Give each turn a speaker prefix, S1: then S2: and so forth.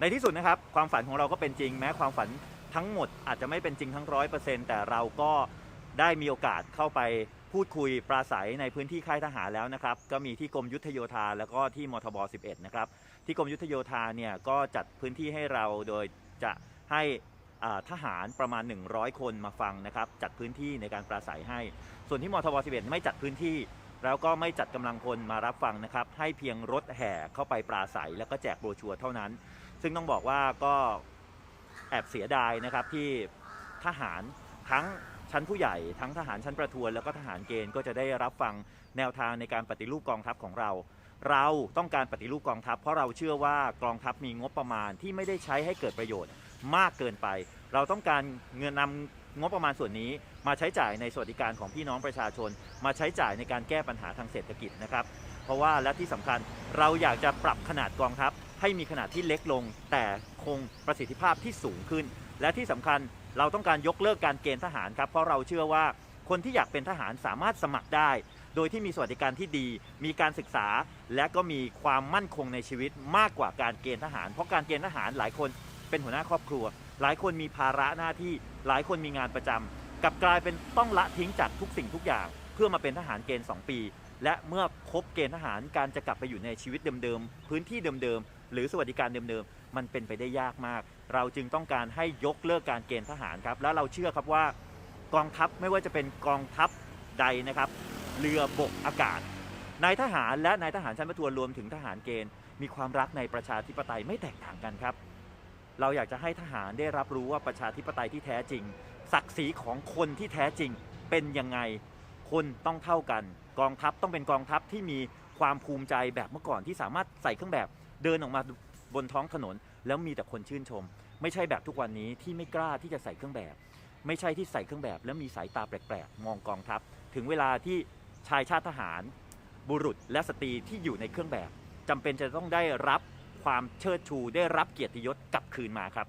S1: ในที่สุดนะครับความฝันของเราก็เป็นจริง แม้ความฝันทั้งหมดอาจจะไม่เป็นจริงทั้งร้อยเปอร์เซ็นต์แต่เราก็ได้มีโอกาสเข้าไปพูดคุยปราศัยในพื้นที่ค่ายทหารแล้วนะครับ ก็มีที่กรมยุทธโยธาแล้วก็ที่มทบ 11 นะครับ ที่กรมยุทธโยธาเนี่ยก็จัดพื้นที่ให้เราโดยจะให้ทหารประมาณ 100 คนมาฟังนะครับ จัดพื้นที่ในการปราศัยให้ ส่วนที่มทบ 11 ไม่จัดพื้นที่ แล้วก็ไม่จัดกำลังพลมารับฟังนะครับ ให้เพียงรถแห่เข้าไปปราศัย แล้วก็แจกโบรชัวร์เท่านั้น ซึ่งต้องบอกว่าก็แอบเสียดายนะครับที่ทหารทั้งชั้นผู้ใหญ่ทั้งทหารชั้นประทวนแล้วก็ทหารเกณฑ์ก็จะได้รับฟังแนวทางในการปฏิรูปกองทัพของเรา เราต้องการปฏิรูปกองทัพ เพราะเราเชื่อว่ากองทัพมีงบประมาณที่ไม่ได้ใช้ให้เกิดประโยชน์มากเกินไป เราต้องการเงินนำงบประมาณส่วนนี้ มาใช้จ่ายในสวัสดิการของพี่น้องประชาชน มาใช้จ่ายในการแก้ปัญหาทางเศรษฐกิจนะครับ เพราะว่าและที่สำคัญเราอยากจะปรับขนาดกองทัพ ให้มีขนาดที่เล็กลง แต่คงประสิทธิภาพที่สูงขึ้น และที่สำคัญเราต้องการยกเลิกการเกณฑ์ทหารครับ เพราะเราเชื่อว่าคนที่อยากเป็นทหารสามารถสมัครได้ โดยที่มีสวัสดิการที่ดี มีการศึกษา และก็มีความมั่นคงในชีวิตมากกว่าการเกณฑ์ทหาร เพราะการเกณฑ์ทหารหลายคนเป็นหัวหน้าครอบครัว หลายคนมีภาระหน้าที่ หลายคนมีงานประจำกลับกลายเป็นต้องละทิ้งจากทุกสิ่งทุกอย่าง เพื่อมาเป็นทหารเกณฑ์ 2 ปี และเมื่อครบเกณฑ์ทหารการจะกลับไปอยู่ในชีวิตเดิมๆ พื้นที่เดิมๆ หรือสวัสดิการเดิมๆ มันเป็นไปได้ยากมาก เราจึงต้องการให้ยกเลิกการเกณฑ์ทหารครับ แล้วเราเชื่อครับว่ากองทัพไม่ว่าจะเป็นกองทัพใดนะครับ เรือบกอากาศ นายทหารและนายทหารชั้นประทวนรวมถึงทหารเกณฑ์ มีความรักในประชาธิปไตยไม่แตกต่างกันครับ เราอยากจะให้ทหารได้รับรู้ว่าประชาธิปไตยที่แท้จริง ศักดิ์ศรีของคนที่แท้จริงเป็นยังไง คนต้องเท่ากัน กองทัพต้องเป็นกองทัพที่มีความภูมิใจแบบเมื่อก่อนที่สามารถใส่เครื่องแบบเดินออกมาบนท้องถนน แล้วมีแต่คนชื่นชม ไม่ใช่แบบทุกวันนี้ที่ไม่กล้าที่จะใส่เครื่องแบบ ไม่ใช่ที่ใส่เครื่องแบบ แล้วมีสายตาแปลกๆมองกองทัพ ถึงเวลาที่ชายชาติทหาร บุรุษและสตรีที่อยู่ในเครื่องแบบจำเป็นจะต้องได้รับความเชิดชูได้รับเกียรติยศกลับคืนมาครับ